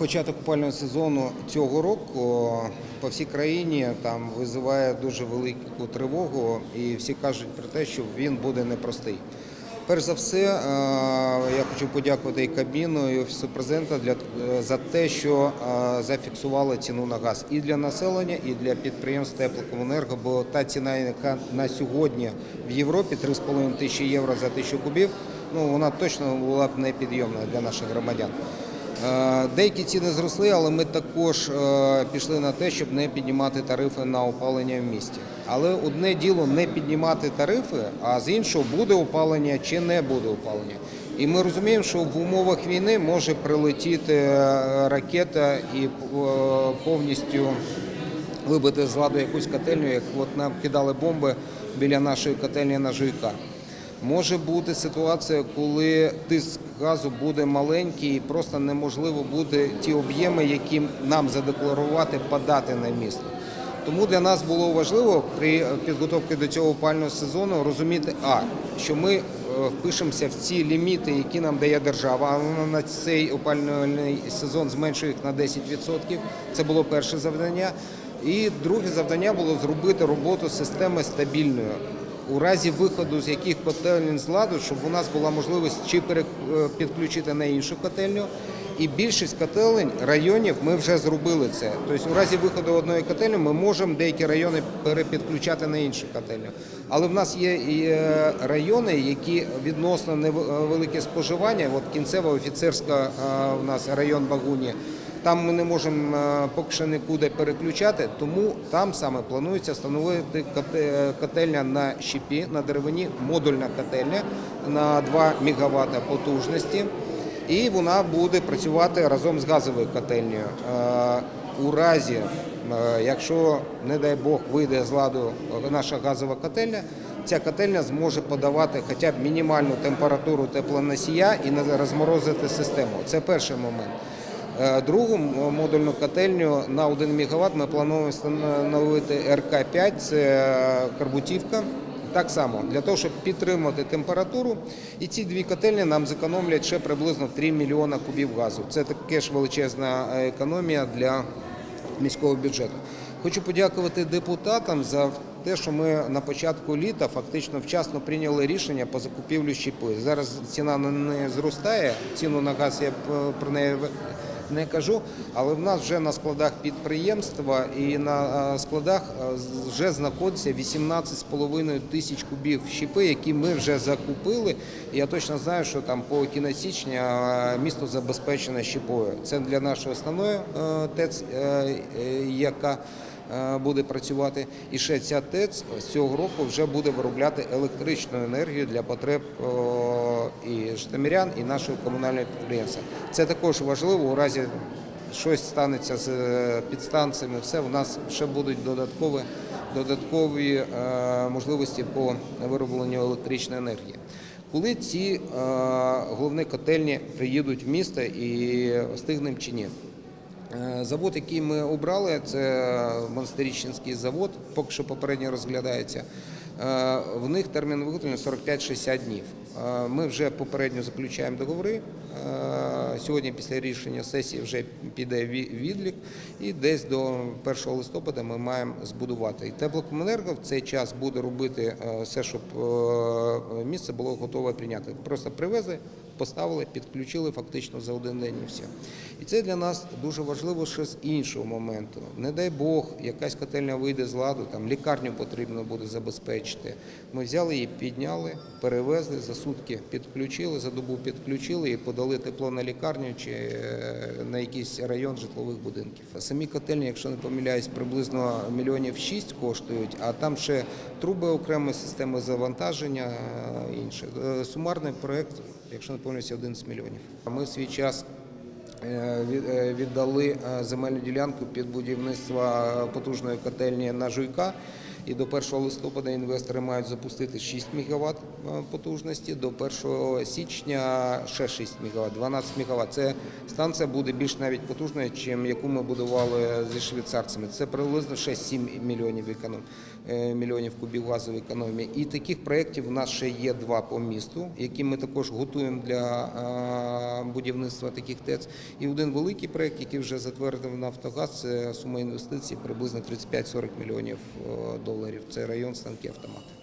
Початок опального сезону цього року по всій країні там визиває дуже велику тривогу, і всі кажуть про те, що він буде непростий. Перш за все, е, я хочу подякувати і Кабміну, і Офісу президента для, е, за те, що е, зафіксували ціну на газ і для населення, і для підприємств теплокомунерго, бо та ціна, яка на сьогодні в Європі 3,5 тисячі євро за тисячу кубів, ну вона точно була б непідйомна для наших громадян. Е, Деякі ціни зросли, але ми також е, пішли на те, щоб не піднімати тарифи на опалення в місті. Але одне діло не піднімати тарифи, а з іншого буде опалення чи не буде опалення. І ми розуміємо, що в умовах війни може прилетіти е, ракета і повністю вибити з ладу якусь котельню, як от нам кидали бомби біля нашої котельні на Жуйка. Може бути ситуація, коли тиск газу буде маленький і просто неможливо буде ті об'єми, які нам задекларувати, подати на місто. Тому для нас було важливо при підготовці до цього опального сезону розуміти, а що ми е, впишемося в ці ліміти, які нам дає держава. А вона на цей опальний сезон зменшує їх на 10%. Це було перше завдання. І друге завдання було зробити роботу системи стабільною у разі виходу з яких котельень з ладу, щоб у нас була можливість чи е, підключити на іншу котельню. І більшість котелень районів ми вже зробили це. Тобто, у разі виходу одної котельні ми можемо деякі райони перепідключати на інші котельні. Але в нас є і е, райони, які відносно невелике споживання. От кінцева офіцерська е, у нас район Багуні. Там ми не можемо е, поки що нікуди переключати, тому там саме планується встановити котельня на щепі, на деревині, модульна котельня на 2 МВт потужності. І вона буде працювати разом з газовою котельнею. Е, У разі, е, якщо, не дай Бог, вийде з ладу наша газова котельня, ця котельня зможе подавати хоча б мінімальну температуру теплоносія і не розморозити систему. Це перший момент. Е, Другу модульну котельню на 1 МВт ми плануємо встановити РК-5, це Карбутівка. Так само, для того, щоб підтримувати температуру, і ці дві котельні нам зекономлять ще приблизно 3 мільйона кубів газу. Це таке ж величезна е, економія для міського бюджету. Хочу подякувати депутатам за те, що ми на початку літа фактично вчасно прийняли рішення по закупівлю щепи. Зараз ціна на неї зростає, ціну на газ я е, про неї не кажу, але в нас вже на складах підприємства і на е, складах е, вже знаходиться 18,5 тисяч кубів щепи, які ми вже закупили. Я точно знаю, що там по кінець січня е, місто забезпечене щепою. Це для нашої основної ТЕЦ, яка буде працювати. І ще ця ТЕЦ з цього року вже буде виробляти електричну енергію для потреб і житомирян, і нашого комунального підприємства. Це також важливо у разі. Щось станеться з е, підстанціями, все у нас ще будуть додаткові, додаткові е, можливості по виробленню електричної енергії. Коли ці е, головні котельні приїдуть в місто і встигнемо чи ні? Е, Завод, який ми обрали, це Монастирічинський завод, поки що попередньо розглядається. Е, В них термін виготовлення 45-60 днів. Е, Ми вже попередньо заключаємо договори. Сьогодні, після рішення сесії, вже піде відлік, і десь до 1 листопада ми маємо збудувати. І теплокомунерго в цей час буде робити е, все, щоб е, місце було готове прийняти. Просто привезли, поставили, підключили фактично за один день і все. І це для нас дуже важливо ще з іншого моменту. Не дай Бог, якась котельня вийде з ладу, там лікарню потрібно буде забезпечити. Ми взяли її, підняли, перевезли за сутки, підключили, за добу підключили і подали тепло на лікарню чи е, на якийсь район житлових будинків. Самі котельні, якщо не помиляюсь, приблизно мільйонів шість коштують, а там ще труби окремої системи завантаження е, інше. Е, Сумарний проект, якщо не помиляюсь, 11 мільйонів. Ми в свій час від- віддали земельну ділянку під будівництво потужної котельні на Жуйка. І до 1 листопада інвестори мають запустити 6 МВт потужності, до 1 січня ще 6 МВт, 12 МВт. Це станція буде більш навіть потужною, ніж яку ми будували зі швейцарцями. Це приблизно 6-7 мільйонів економ, е, мільйонів кубів газу в економії. І таких проєктів у нас ще є два по місту, які ми також готуємо для е, будівництва таких ТЕЦ. І один великий проєкт, який вже затвердив Нафтогаз, це сума інвестицій приблизно 35-40 мільйонів е, доларів. Це район станки автомати.